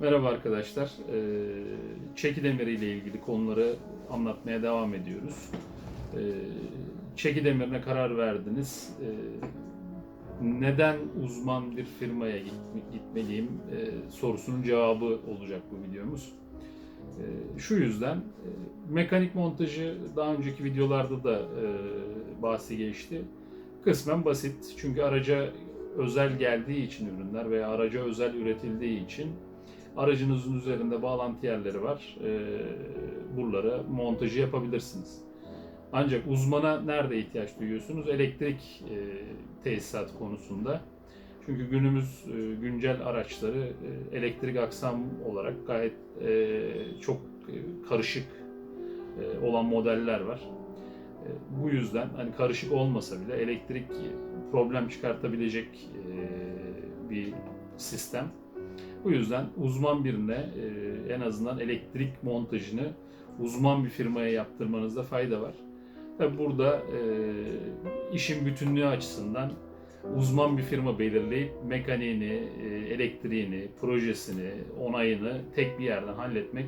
Merhaba arkadaşlar. Ee, Çeki demiri ile ilgili konuları anlatmaya devam ediyoruz. Ee, Çeki demirine karar verdiniz. Ee, Neden uzman bir firmaya gitme- gitmeliyim ee, sorusunun cevabı olacak bu videomuz. Şu yüzden e, mekanik montajı daha önceki videolarda da e, bahsi geçti. Kısmen basit çünkü araca özel geldiği için ürünler veya araca özel üretildiği için aracınızın üzerinde bağlantı yerleri var. Ee, buralara montajı yapabilirsiniz. Ancak uzmana nerede ihtiyaç duyuyorsunuz? Elektrik e, tesisat konusunda. Çünkü günümüz e, güncel araçları e, elektrik aksam olarak gayet e, çok e, karışık e, olan modeller var. E, bu yüzden hani karışık olmasa bile elektrik problem çıkartabilecek e, bir sistem. Bu yüzden uzman birine e, en azından elektrik montajını uzman bir firmaya yaptırmanızda fayda var. Ve burada e, işin bütünlüğü açısından uzman bir firma belirleyip mekaniğini, e, elektriğini, projesini, onayını tek bir yerden halletmek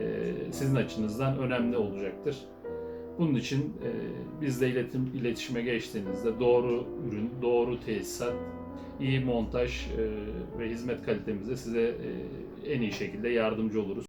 e, sizin açınızdan önemli olacaktır. Bunun için e, bizle iletim, iletişime geçtiğinizde doğru ürün, doğru tesisat, iyi montaj e, ve hizmet kalitemizde size e, en iyi şekilde yardımcı oluruz.